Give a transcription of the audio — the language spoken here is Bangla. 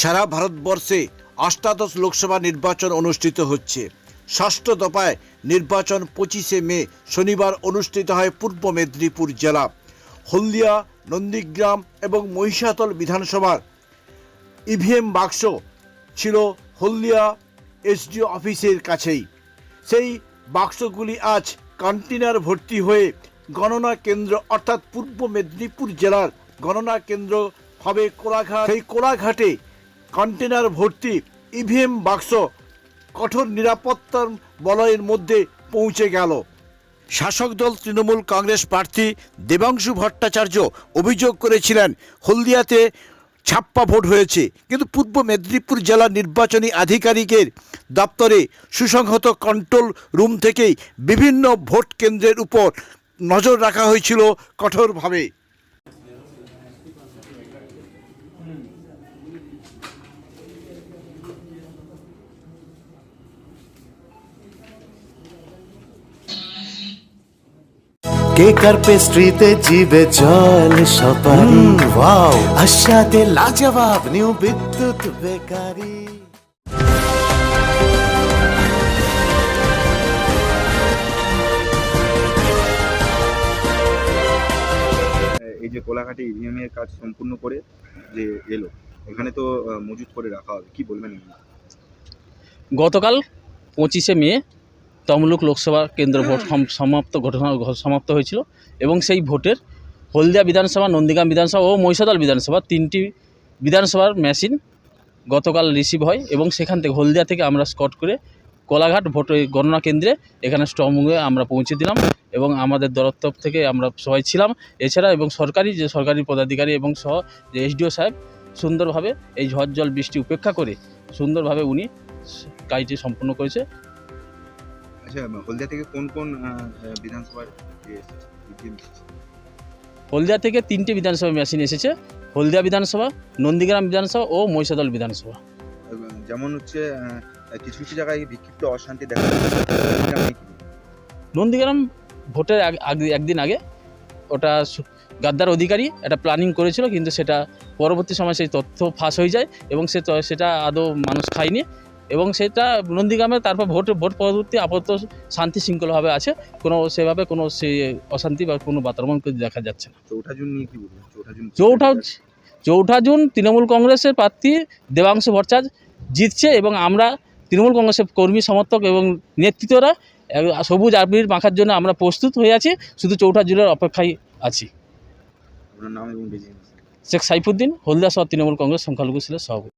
সারা ভারতবর্ষে অষ্টাদশ লোকসভা নির্বাচন অনুষ্ঠিত হচ্ছে। ষষ্ঠ দফায় নির্বাচন পঁচিশে মে শনিবার অনুষ্ঠিত হয় পূর্ব মেদিনীপুর জেলা, হলদিয়া, নন্দীগ্রাম এবং মহিষাতল বিধানসভার। ইভিএম বাক্স ছিল হলদিয়া এসডিও অফিসের কাছেই। সেই বাক্সগুলি আজ কন্টেনার ভর্তি হয়ে গণনা কেন্দ্র অর্থাৎ পূর্ব মেদিনীপুর জেলার গণনা কেন্দ্র হবে কোলাঘাট। সেই কোলাঘাটে কন্টেনার ভর্তি ইভিএম বাক্স কঠোর নিরাপত্তার বলয়ের মধ্যে পৌঁছে গেল। শাসক দল তৃণমূল কংগ্রেস প্রার্থী দেবাংশু ভট্টাচার্য অভিযোগ করেছিলেন, হলদিয়াতে ছাপ্পা ভোট হয়েছে। কিন্তু পূর্ব মেদিনীপুর জেলা নির্বাচনী আধিকারিকের দপ্তরে সুসংহত কন্ট্রোল রুম থেকেই বিভিন্ন ভোট কেন্দ্রের উপর নজর রাখা হয়েছিল কঠোরভাবে। কেকার পেস্ট্রিতে জিবে জল সপারি? ওয়াও আশাতে লাজবাব নিউ বিদ্যুৎ বেকারি। এই যে কোলাঘাটে ইভিএম এর কাজ সম্পূর্ণ করে যে এলো এখানে তো মজুত করে রাখা হবে। কি বলবেন? গতকাল পঁচিশে মে তমলুক লোকসভা কেন্দ্র ভোট সমাপ্ত ঘটনা সমাপ্ত হয়েছিল এবং সেই ভোটের হলদিয়া বিধানসভা, নন্দীগ্রাম বিধানসভা ও মহিষাদল বিধানসভা তিনটি বিধানসভার মেশিন গতকাল রিসিভ হয় এবং সেখান থেকে হলদিয়া থেকে আমরা স্কট করে কোলাঘাট ভোট গণনা কেন্দ্রে এখানে স্ট্রংরুমে আমরা পৌঁছে দিলাম এবং আমাদের দরত্তর থেকে আমরা সবাই ছিলাম। এছাড়া এবং সরকারি যে সরকারি পদাধিকারী এবং সহ যে এসডিও সাহেব সুন্দরভাবে এই ঝড় জল বৃষ্টি উপেক্ষা করে সুন্দরভাবে উনি কাজটি সম্পন্ন করেছে। আচ্ছা হলদিয়া থেকে কোন কোন বিধানসভার? হলদিয়া থেকে তিনটে বিধানসভা মেশিন এসেছে হলদিয়া বিধানসভা নন্দীগ্রাম বিধানসভা ও মহিষাদল বিধানসভা যেমন হচ্ছে কিছু কিছু জায়গায় বিক্ষিপ্ত অশান্তি দেখা এটা? নন্দীগ্রাম ভোটের আগ- একদিন আগে ওটা গাদ্দার অধিকারী একটা প্ল্যানিং করেছিল কিন্তু সেটা পরবর্তী সময় সেই তথ্য ফাঁস হয়ে যায় এবং সে সেটা আদৌ মানুষ খায়নি এবং সেটা নন্দীগ্রামে তারপর ভোট ভোট পরবর্তী আপাতত শান্তি শৃঙ্খলাভাবে আছে। কোনো সেভাবে কোনো সে অশান্তি বা কোনো বাতাবরণ দেখা যাচ্ছে না। চৌঠা জুন নিয়ে কি বলবেন? চৌঠা জুন চৌঠা জুন তৃণমূল কংগ্রেসের প্রার্থী দেবাংশ ভট্টাচার্য জিতছে এবং আমরা তৃণমূল কংগ্রেসের কর্মী সমর্থক এবং নেতৃত্বরা সবুজ আবির মাখার জন্য আমরা প্রস্তুত হয়ে আছি। শুধু চৌঠা জুনের অপেক্ষায় আছি। শেখ সাইফুদ্দিন হলদিয়া সহ তৃণমূল কংগ্রেস সংখ্যালঘু ছিল সভাপতি।